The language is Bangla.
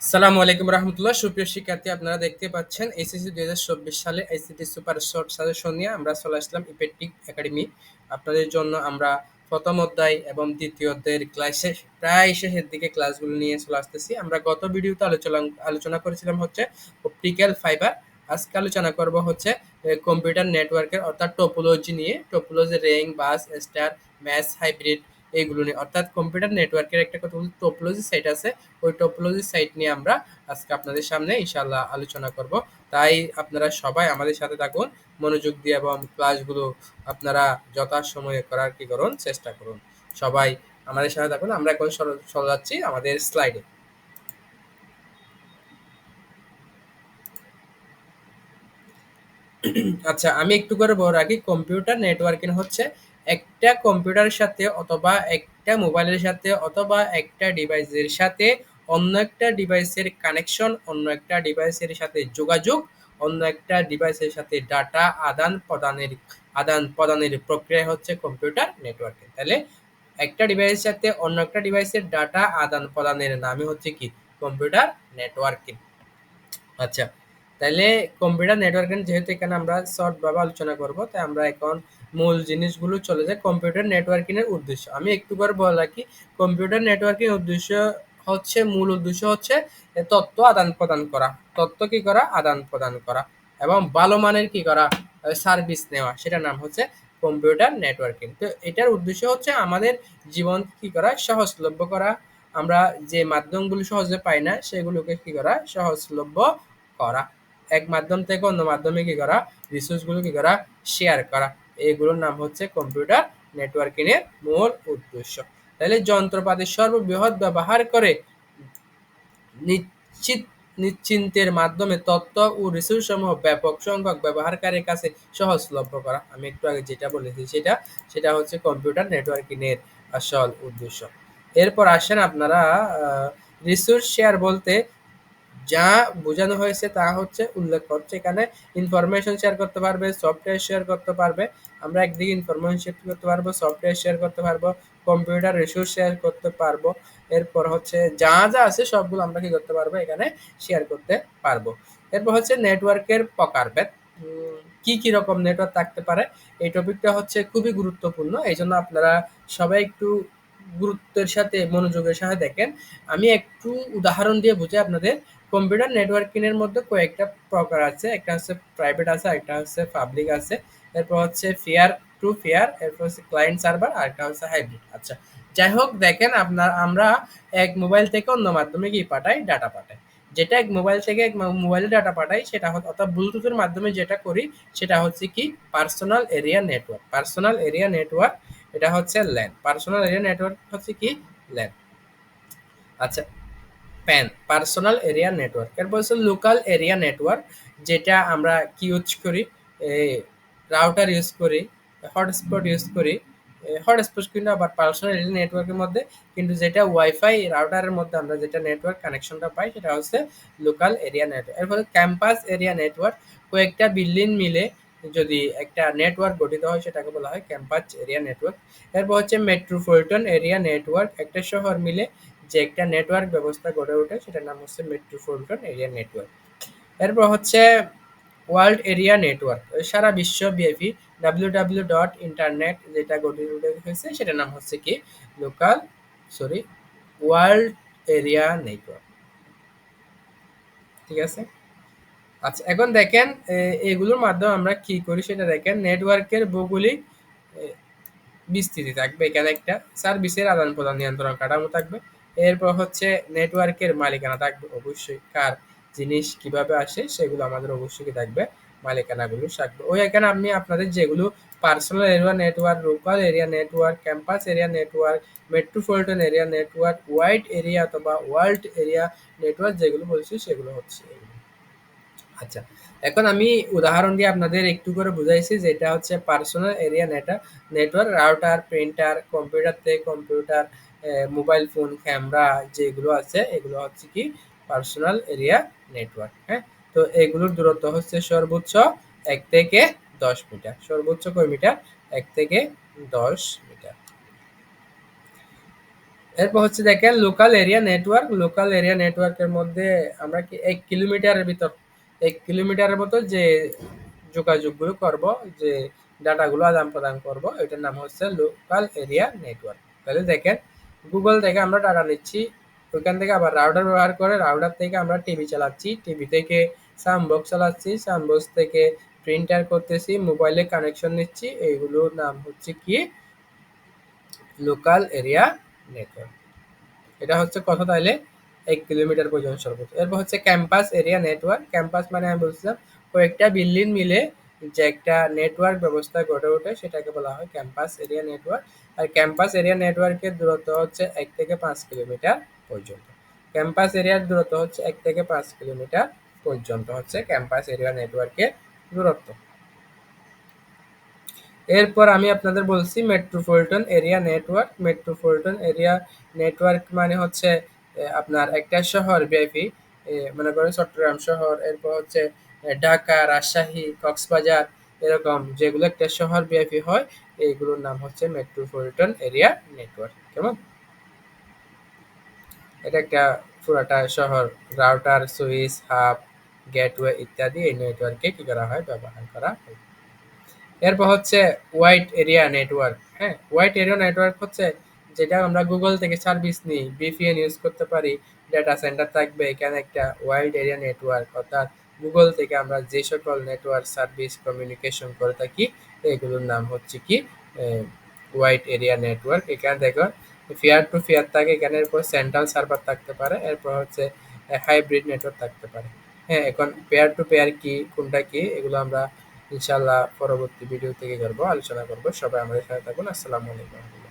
সালামু আলাইকুম রহমতুল্লাহ। সুপ্রিয় শিক্ষার্থী, আপনারা দেখতে পাচ্ছেন এসএসসি দুই হাজার চব্বিশ সালে আইসিটি সুপার শর্ট সাজেশন নিয়ে আমরা চলে আসলাম ইপেটিক একাডেমি। আপনাদের জন্য আমরা প্রথম অধ্যায় এবং দ্বিতীয় অধ্যায়ের ক্লাসে প্রায় শেষের দিকে ক্লাসগুলো নিয়ে চলে আসতেছি। আমরা গত ভিডিওতে আলোচনা আলোচনা করেছিলাম হচ্ছে অপটিক্যাল ফাইবার। আজকে আলোচনা করব হচ্ছে কম্পিউটার নেটওয়ার্কের অর্থাৎ টোপোলজি নিয়ে। Topology ring, bus, star mesh hybrid এইগুলো নিয়ে। অর্থাৎ কম্পিউটার নেটওয়ার্কের একটা কথা টোপোলজি সাইট আছে, ওই টোপোলজি সাইট নিয়ে আমরা আজকে আপনাদের সামনে ইনশাল্লাহ আলোচনা করব। তাই আপনারা সবাই আমাদের সাথে থাকুন, মনোযোগ দিয়ে এবং ক্লাসগুলো আপনারা যথাসময়ে করার কি করুন, চেষ্টা করুন। সবাই আমাদের সাথে থাকুন, আমরা এখন চলে যাচ্ছি আমাদের স্লাইডে আচ্ছা আমি একটু করে বড় রাখি কম্পিউটার নেটওয়ার্কিং হচ্ছে একটা কম্পিউটারের সাথে অথবা একটা মোবাইলের সাথে অথবা একটা ডিভাইসের সাথে অন্য একটা ডিভাইসের কানেকশন অন্য একটা ডিভাইসের সাথে যোগাযোগ, অন্য একটা ডিভাইসের সাথে ডাটা আদান প্রদানের আদান প্রদানের প্রক্রিয়া হচ্ছে কম্পিউটার নেটওয়ার্কিং তাহলে একটা ডিভাইসের সাথে অন্য একটা ডিভাইসের ডাটা আদান প্রদানের নামই হচ্ছে কি? কম্পিউটার নেটওয়ার্কিং আচ্ছা তাহলে কম্পিউটার নেটওয়ার্কিং যেহেতু এখানে আমরা শর্টভাবে আলোচনা করব, তাই আমরা এখন মূল জিনিসগুলো চলে যায় কম্পিউটার নেটওয়ার্কিং এর উদ্দেশ্য। আমি একটু করে বলে রাখি কম্পিউটার নেটওয়ার্কিং উদ্দেশ্য হচ্ছে, মূল উদ্দেশ্য হচ্ছে তথ্য আদান প্রদান করা। তথ্য কি করা? আদান প্রদান করা। এবং ভালো মানের কি করা? সার্ভিস নেওয়া। সেটার নাম হচ্ছে কম্পিউটার নেটওয়ার্কিং তো এটার উদ্দেশ্য হচ্ছে আমাদের জীবন কি করা? সহজলভ্য করা। আমরা যে মাধ্যমগুলো সহজে পাই না, সেগুলোকে কি করা? সহজলভ্য করা। এক মাধ্যম থেকে অন্য মাধ্যমে কি করা? রিসোর্সগুলো কি করা? শেয়ার করা। এগুলোর নাম হচ্ছে কম্পিউটার নেটওয়ার্কিং এর মূল উদ্দেশ্য। তাহলে যন্ত্রপাতির সর্ববৃহৎ ব্যবহার করে নিশ্চিত, নিশ্চিন্তের মাধ্যমে তথ্য ও রিসোর্স সমূহ ব্যাপক সংখ্যক ব্যবহারকারীর কাছে সহজলভ্য করা। আমি একটু আগে যেটা বলেছি সেটা সেটা হচ্ছে কম্পিউটার নেটওয়ার্কিং এর আসল উদ্দেশ্য। এরপর আসেন আপনারা রিসোর্স শেয়ার বলতে যা বোঝানো হয়েছে তা হচ্ছে উল্লেখ করছে। এখানে ইনফরমেশন শেয়ার করতে পারবে সফটওয়্যার শেয়ার করতে পারবে। আমরা একদিকে ইনফরমেশন শেয়ার করতে পারব সফটওয়্যার শেয়ার করতে পারব কম্পিউটার রিসোর্স শেয়ার করতে পারব। এরপর হচ্ছে যা যা আছে সবগুলো আমরা কি করতে পারব? এখানে শেয়ার করতে পারব। এরপর হচ্ছে নেটওয়ার্কের প্রকারভেদ। কি কি রকম নেটওয়ার্ক থাকতে পারে? এই টপিকটা হচ্ছে খুবই গুরুত্বপূর্ণ। এই জন্য আপনারা সবাই একটু গুরুত্বের সাথে মনোযোগের সাথে দেখেন। আমি একটু উদাহরণ দিয়ে বুঝে আপনাদের। কম্পিউটার নেটওয়ার্কিং এর মধ্যে কয়েকটা প্রকার আছে। একটা হচ্ছে প্রাইভেট আছে একটা হচ্ছে পাবলিক আছে। এরপর হচ্ছে ফেয়ার টু ফেয়ার এরপর হচ্ছে ক্লায়েন্ট সার্ভার আর একটা হচ্ছে হাইব্রিড আচ্ছা যাই হোক, দেখেন আপনার, আমরা এক মোবাইল থেকে অন্য মাধ্যমে কি পাঠাই ডাটা পাঠাই। যেটা এক মোবাইল থেকে এক মোবাইলে ডাটা পাঠাই, সেটা অর্থাৎ ব্লুটুথের মাধ্যমে যেটা করি, সেটা হচ্ছে কি? Personal area network personal area network এটা হচ্ছে ল্যান পার্সোনাল এরিয়া নেটওয়ার্ক হচ্ছে কি? ল্যান আচ্ছা প্যান, পার্সোনাল এরিয়া নেটওয়ার্ক। এরপর হচ্ছে লোকাল এরিয়া নেটওয়ার্ক, যেটা আমরা কি ইউজ করি? রাউটার ইউজ করি, হটস্পট ইউজ করি। হটস্পট কিন্তু আবার পার্সোনাল এরিয়া নেটওয়ার্কের মধ্যে, কিন্তু যেটা ওয়াইফাই রাউটারের মধ্যে আমরা যেটা নেটওয়ার্ক কানেকশনটা পাই, সেটা হচ্ছে লোকাল এরিয়া নেটওয়ার্ক। এরপর ক্যাম্পাস এরিয়া নেটওয়ার্ক, কয়েকটা বিল্ডিং মিলে যদি একটা নেটওয়ার্ক গঠিত হয়, সেটাকে বলা হয় ক্যাম্পাস এরিয়া নেটওয়ার্ক। এরপর হচ্ছে মেট্রোপলিটন এরিয়া নেটওয়ার্ক, একটা শহর মিলে যে একটা নেটওয়ার্ক ব্যবস্থা গড়ে ওঠে, সেটার নাম হচ্ছে মেট্রোপলিটন এরিয়া নেটওয়ার্ক এরপর হচ্ছে ওয়ার্ল্ড এরিয়া নেটওয়ার্ক সারা বিশ্বব্যাপী ডাব্লিউ ডাব্লিউ ডট ইন্টারনেট যেটা গড়ে হয়েছে সেটার নাম হচ্ছে কি? Local sorry world area network ঠিক আছে? আচ্ছা এখন দেখেন এগুলোর মাধ্যমে আমরা কি করি, সেটা দেখেন নেটওয়ার্কের ভৌগোলিক বিস্তৃতি থাকবে। এখানে একটা সার্ভিসের আদান প্রদান নিয়ন্ত্রণ কাঠামো থাকবে। এরপর হচ্ছে নেটওয়ার্কের মালিকানা থাকবে অবশ্যই। কার জিনিস কীভাবে আসে সেগুলো আমাদের অবশ্যই থাকবে? মালিকানাগুলো থাকবে। ওই এখানে আমি আপনাদের যেগুলো personal area network local area network campus area network metropolitan area network wide area অথবা ওয়ার্ল্ড এরিয়া নেটওয়ার্ক যেগুলো বলছি সেগুলো হচ্ছে আচ্ছা এখন আমি উদাহরণ দিয়ে আপনাদের একটু করে বুঝাইছি যেটা হচ্ছে personal area নেটা network router printer computer থেকে কম্পিউটার মোবাইল ফোন ক্যামেরা যেগুলো আছে, এগুলো হচ্ছে কি পার্সোনাল এরিয়া নেটওয়ার্ক হ্যাঁ? তো এগুলোর দূরত্ব হচ্ছে সর্বোচ্চ এক থেকে দশ মিটার। সর্বোচ্চ কয় মিটার? এক থেকে দশ মিটার। এরপর হচ্ছে দেখেন local area network local area নেটওয়ার্কের মধ্যে আমরা কি এক কিলোমিটারের ভিতর, এক কিলোমিটারের মতো যে যোগাযোগগুলো করব, যে ডাটাগুলো আদান প্রদান করব, এটার নাম হচ্ছে লোকাল এরিয়া নেটওয়ার্ক তাহলে দেখেন গুগল থেকে আমরা ডাটা নিচ্ছি। ওইখান থেকে আবার রাউটার ব্যবহার করে রাউটার থেকে আমরা টিভি চালাচ্ছি। টিভি থেকে সাউন্ডবক্স চালাচ্ছি সাউন্ডবক্স থেকে প্রিন্টার করতেছি মোবাইলে কানেকশন নিচ্ছি। এইগুলোর নাম হচ্ছে কি? লোকাল এরিয়া নেটওয়ার্ক এটা হচ্ছে কত তাইলে এক কিলোমিটার পর্যন্ত সর্বোচ্চ। এরপর হচ্ছে ক্যাম্পাস এরিয়া নেটওয়ার্ক ক্যাম্পাস মানে আমি বলছিলাম কয়েকটা বিল্ডিং মিলে যে একটা নেটওয়ার্ক ব্যবস্থা গড়ে ওঠে, সেটাকে বলা হয় ক্যাম্পাস এরিয়া নেটওয়ার্ক আর ক্যাম্পাস এরিয়া নেটওয়ার্কের দূরত্ব হচ্ছে এক থেকে পাঁচ কিলোমিটার পর্যন্ত। ক্যাম্পাস এরিয়ার দূরত্ব হচ্ছে এক থেকে পাঁচ কিলোমিটার পর্যন্ত হচ্ছে ক্যাম্পাস এরিয়া নেটওয়ার্কের দূরত্ব। এরপর আমি আপনাদের বলছি metropolitan area network metropolitan area network মানে হচ্ছে আপনার একটা শহর ব্যাপী মনে করেন চট্টগ্রাম শহর। এরপর হচ্ছে ঢাকা, রাজশাহী, কক্সবাজার এরকম যেগুলো একটা শহর ব্যাপী হয় এইগুলোর নাম হচ্ছে মেট্রোপলিটন এরিয়া নেটওয়ার্ক। কেমন? এটা একটা পুরাটা শহর, রাউটার, সুইচ, হাব, গেটওয়ে ইত্যাদি এই নেটওয়ার্কে কি করা হয়? ব্যবহার করা হয়। এরপর হচ্ছে হোয়াইট এরিয়া নেটওয়ার্ক। হ্যাঁ হোয়াইট এরিয়া নেটওয়ার্ক হচ্ছে যেটা আমরা গুগল থেকে সার্ভিস নিই বিপিএন ইউজ করতে পারি ডেটা সেন্টার থাকবে, এখানে একটা ওয়াইড এরিয়া নেটওয়ার্ক, অর্থাৎ গুগল থেকে আমরা যে সকল নেটওয়ার্ক সার্ভিস কমিউনিকেশন করে থাকি, এগুলোর নাম হচ্ছে কি হোয়াইট এরিয়া নেটওয়ার্ক এখানে দেখো ফিয়ার টু ফিয়ার থাকে, এখানে এরপর সেন্ট্রাল সার্ভার থাকতে পারে, এরপর হচ্ছে হাইব্রিড নেটওয়ার্ক থাকতে পারে। হ্যাঁ এখন পেয়ার টু পেয়ার কি, কোনটা কি, এগুলো আমরা ইনশাল্লাহ পরবর্তী ভিডিও থেকে করব, আলোচনা করব। সবাই আমাদের সাথে থাকুন, আসসালামু আলাইকুম।